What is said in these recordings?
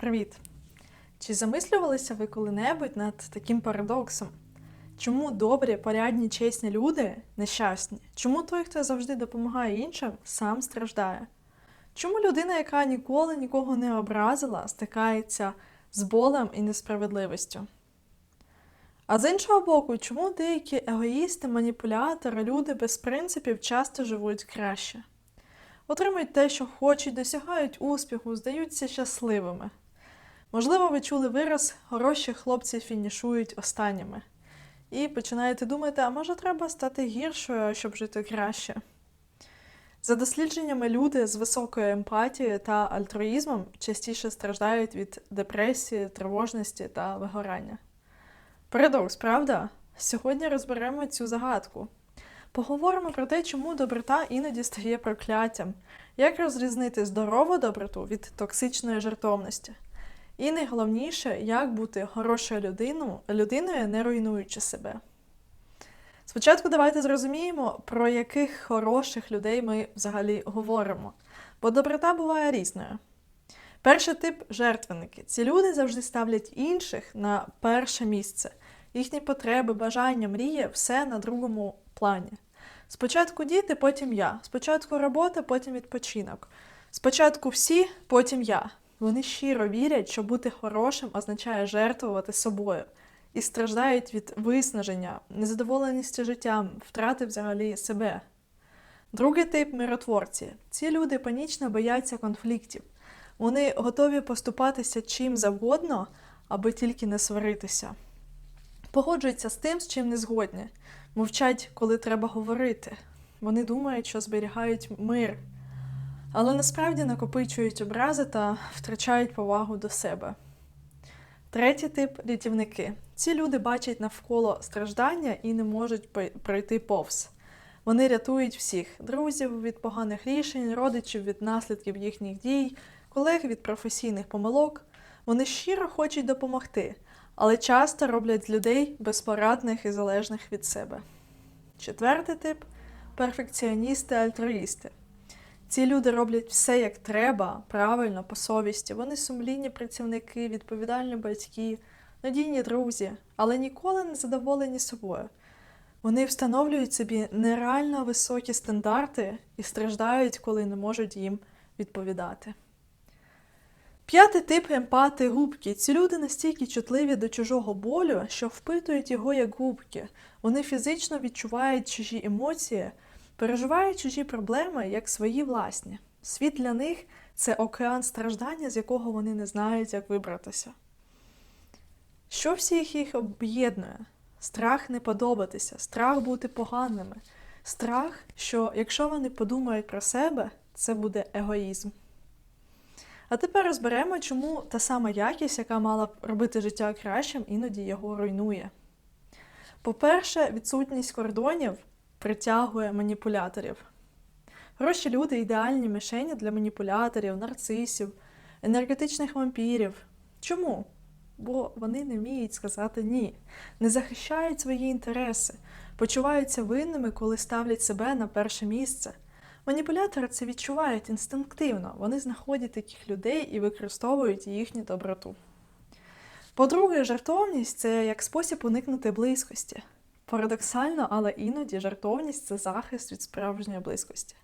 Привіт! Чи замислювалися ви коли-небудь над таким парадоксом? Чому добрі, порядні, чесні люди нещасні? Чому той, хто завжди допомагає іншим, сам страждає? Чому людина, яка ніколи нікого не образила, стикається з болем і несправедливістю? А з іншого боку, чому деякі егоїсти, маніпулятори, люди без принципів часто живуть краще? Отримують те, що хочуть, досягають успіху, здаються щасливими. Можливо, ви чули вираз хороші хлопці фінішують останніми. І починаєте думати, а може треба стати гіршою, щоб жити краще. За дослідженнями, люди з високою емпатією та альтруїзмом частіше страждають від депресії, тривожності та вигорання. Парадокс, правда? Сьогодні розберемо цю загадку. Поговоримо про те, чому доброта іноді стає прокляттям, як розрізнити здорову доброту від токсичної жертовності. І найголовніше, як бути хорошою людиною, людиною, не руйнуючи себе. Спочатку давайте зрозуміємо, про яких хороших людей ми взагалі говоримо, бо доброта буває різною. Перший тип жертвенники. Ці люди завжди ставлять інших на перше місце. Їхні потреби, бажання, мрії все на другому плані. Спочатку діти, потім я. Спочатку робота, потім відпочинок. Спочатку всі, потім я. Вони щиро вірять, що бути хорошим означає жертвувати собою і страждають від виснаження, незадоволеності життям, втрати взагалі себе. Другий тип миротворці. Ці люди панічно бояться конфліктів. Вони готові поступатися чим завгодно, аби тільки не сваритися. Погоджуються з тим, з чим не згодні, мовчать, коли треба говорити. Вони думають, що зберігають мир, але насправді накопичують образи та втрачають повагу до себе. Третій тип рятівники. Ці люди бачать навколо страждання і не можуть пройти повз. Вони рятують всіх друзів від поганих рішень, родичів від наслідків їхніх дій, колег від професійних помилок. Вони щиро хочуть допомогти, але часто роблять людей безпорадних і залежних від себе. Четвертий тип перфекціоністи-альтруїсти. Ці люди роблять все як треба, правильно, по совісті. Вони сумлінні працівники, відповідальні батьки, надійні друзі, але ніколи не задоволені собою. Вони встановлюють собі нереально високі стандарти і страждають, коли не можуть їм відповідати. П'ятий тип емпати губки. Ці люди настільки чутливі до чужого болю, що впитують його як губки. Вони фізично відчувають чужі емоції, переживають чужі проблеми як свої власні. Світ для них це океан страждання, з якого вони не знають, як вибратися. Що всіх їх об'єднує? Страх не подобатися, страх бути поганими, страх, що якщо вони подумають про себе, це буде егоїзм. А тепер розберемо, чому та сама якість, яка мала б робити життя кращим, іноді його руйнує. По-перше, відсутність кордонів притягує маніпуляторів. Гроші люди ідеальні мішені для маніпуляторів, нарцисів, енергетичних вампірів. Чому? Бо вони не вміють сказати ні, не захищають свої інтереси, почуваються винними, коли ставлять себе на перше місце. Маніпулятори це відчувають інстинктивно, вони знаходять таких людей і використовують їхню доброту. По-друге, жартовність це як спосіб уникнути близькості. Парадоксально, але іноді жартовність це захист від справжньої близькості.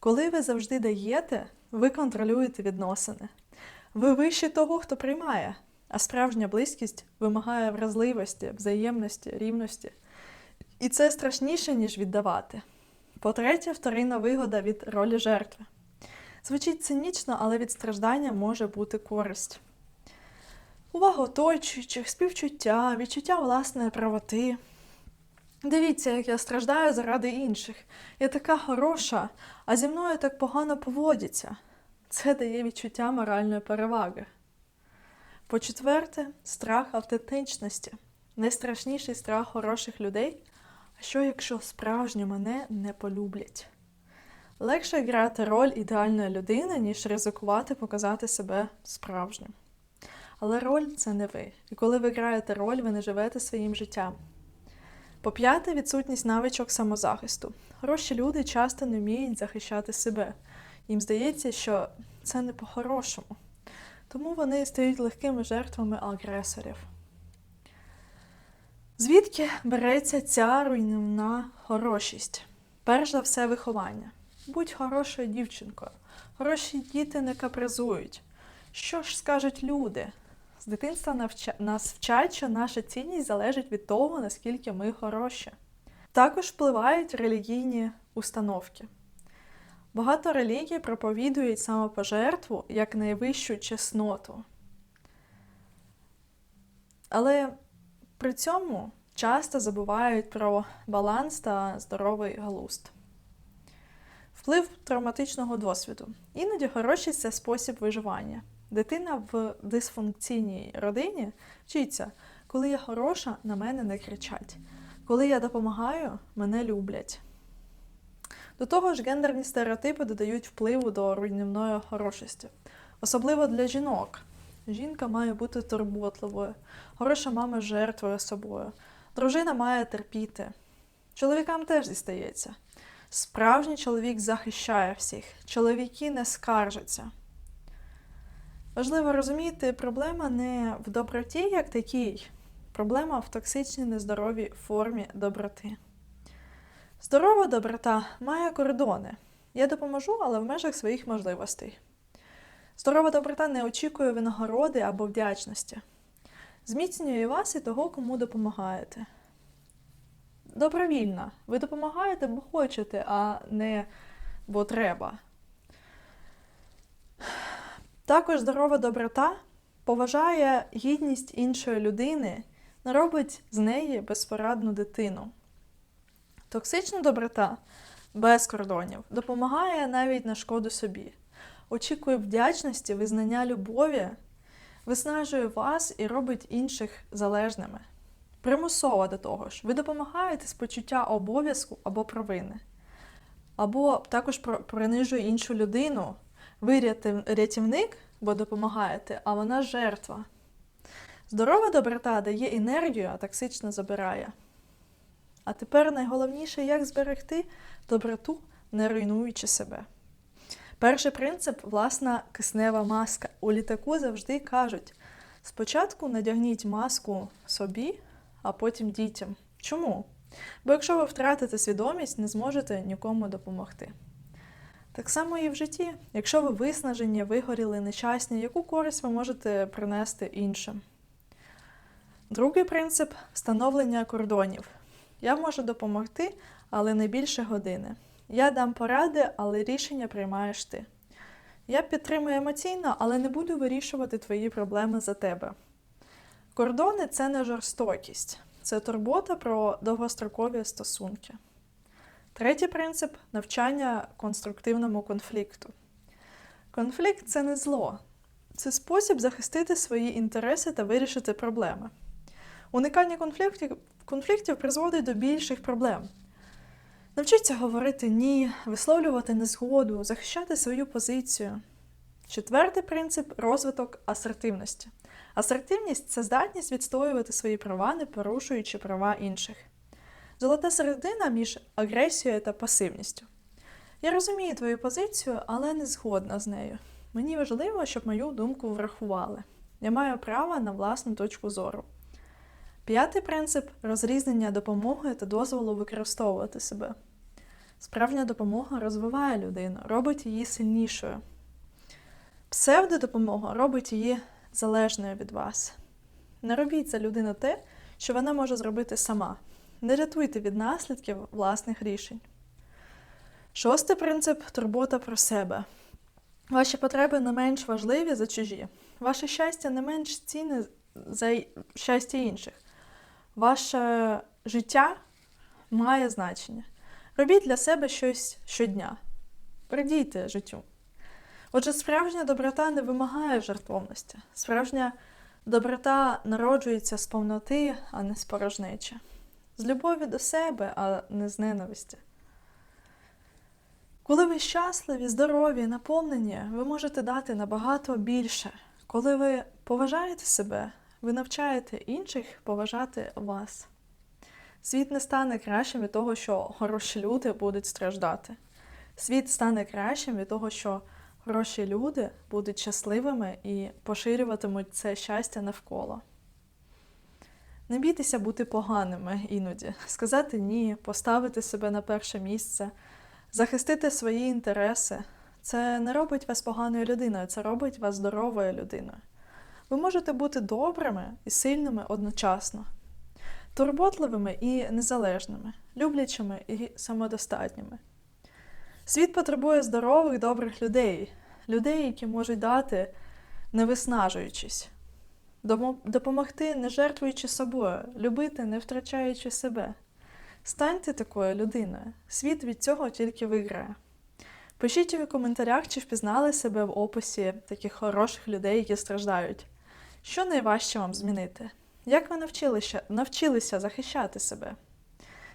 Коли ви завжди даєте, ви контролюєте відносини. Ви вище того, хто приймає, а справжня близькість вимагає вразливості, взаємності, рівності. І це страшніше, ніж віддавати. По-третє, вторинна вигода від ролі жертви. Звучить цинічно, але від страждання може бути користь. Увага оточуючих, співчуття, відчуття власної правоти. Дивіться, як я страждаю заради інших. Я така хороша, а зі мною так погано поводяться. Це дає відчуття моральної переваги. По-четверте, страх автентичності. Найстрашніший страх хороших людей. А що, якщо справжні мене не полюблять? Легше грати роль ідеальної людини, ніж ризикувати показати себе справжнім. Але роль це не ви. І коли ви граєте роль, ви не живете своїм життям. По п'яте, відсутність навичок самозахисту. Хороші люди часто не вміють захищати себе. Їм здається, що це не по-хорошому. тому вони стають легкими жертвами агресорів. Звідки береться ця руйнівна хорошість? Перш за все, виховання. Будь хорошою дівчинкою. Хороші діти не капризують. Що ж скажуть люди? Дитинства нас вчать, що наша цінність залежить від того, наскільки ми хороші. Також впливають релігійні установки. Багато релігій проповідують самопожертву як найвищу чесноту. Але при цьому часто забувають про баланс та здоровий глузд. Вплив травматичного досвіду. Іноді хорошість це спосіб виживання. Дитина в дисфункційній родині вчиться, коли я хороша, на мене не кричать. Коли я допомагаю, мене люблять. До того ж, гендерні стереотипи додають впливу до руйнівної хорошості, особливо для жінок. Жінка має бути турботливою, хороша мама жертвує собою, дружина має терпіти. Чоловікам теж дістається. Справжній чоловік захищає всіх, чоловіки не скаржаться. Важливо розуміти, проблема не в доброті як такій, проблема в токсичній нездоровій формі доброти. Здорова доброта має кордони. Я допоможу, але в межах своїх можливостей. Здорова доброта не очікує винагороди або вдячності. Зміцнює вас і того, кому допомагаєте. Добровільна. Ви допомагаєте, бо хочете, а не бо треба. Також здорова доброта поважає гідність іншої людини, не робить з неї безпорадну дитину. Токсична доброта без кордонів допомагає навіть на шкоду собі, очікує вдячності, визнання любові, виснажує вас і робить інших залежними. Примусово до того ж, ви допомагаєте з почуття обов'язку або провини, або також принижує іншу людину. Ви рятівник, бо допомагаєте, а вона жертва. Здорова доброта дає енергію, а токсична забирає. А тепер найголовніше, як зберегти доброту, не руйнуючи себе. Перший принцип власна киснева маска. У літаку завжди кажуть: спочатку надягніть маску собі, а потім дітям. Чому? Бо якщо ви втратите свідомість, не зможете нікому допомогти. Так само і в житті, якщо ви виснажені, вигоріли, нещасні, яку користь ви можете принести іншим? Другий принцип встановлення кордонів. Я можу допомогти, але не більше години. Я дам поради, але рішення приймаєш ти. Я підтримую емоційно, але не буду вирішувати твої проблеми за тебе. Кордони це не жорстокість, це турбота про довгострокові стосунки. Третій принцип навчання конструктивному конфлікту. Конфлікт це не зло, це спосіб захистити свої інтереси та вирішити проблеми. Уникання конфліктів конфліктів призводить до більших проблем. Навчіться говорити ні, висловлювати незгоду, захищати свою позицію. Четвертий принцип розвиток асертивності. Асертивність це здатність відстоювати свої права, не порушуючи права інших. Золота середина між агресією та пасивністю. Я розумію твою позицію, але не згодна з нею. Мені важливо, щоб мою думку врахували. Я маю право на власну точку зору. П'ятий принцип розрізнення допомоги та дозволу використовувати себе. Справжня допомога розвиває людину, робить її сильнішою. Псевдодопомога робить її залежною від вас. Не робіть за людину те, що вона може зробити сама. Не рятуйте від наслідків власних рішень. Шостий принцип турбота про себе. Ваші потреби не менш важливі за чужі. Ваше щастя не менш цінне за щастя інших. Ваше життя має значення. Робіть для себе щось щодня. Придійте життю. Отже, справжня доброта не вимагає жертовності. Справжня доброта народжується з повноти, а не з порожнечі. З любові до себе, а не з ненависті. Коли ви щасливі, здорові, наповнені, ви можете дати набагато більше. Коли ви поважаєте себе, ви навчаєте інших поважати вас. Світ не стане кращим від того, що хороші люди будуть страждати. Світ стане кращим від того, що хороші люди будуть щасливими і поширюватимуть це щастя навколо. Не бійтеся бути поганими іноді, сказати ні, поставити себе на перше місце, захистити свої інтереси. Це не робить вас поганою людиною, це робить вас здоровою людиною. Ви можете бути добрими і сильними одночасно, турботливими і незалежними, люблячими і самодостатніми. Світ потребує здорових, добрих людей, людей, які можуть дати, не виснажуючись, допомогти, не жертвуючи собою, любити, не втрачаючи себе. Станьте такою людиною. Світ від цього тільки виграє. Пишіть у коментарях, чи впізнали себе в описі таких хороших людей, які страждають. Що найважче вам змінити? Як ви навчилися, навчилися захищати себе?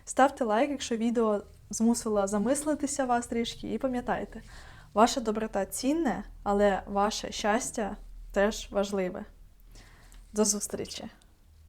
Ставте лайк, якщо відео змусило замислитися вас трішки, і пам'ятайте, ваша доброта цінне, але ваше щастя теж важливе. До зустрічі!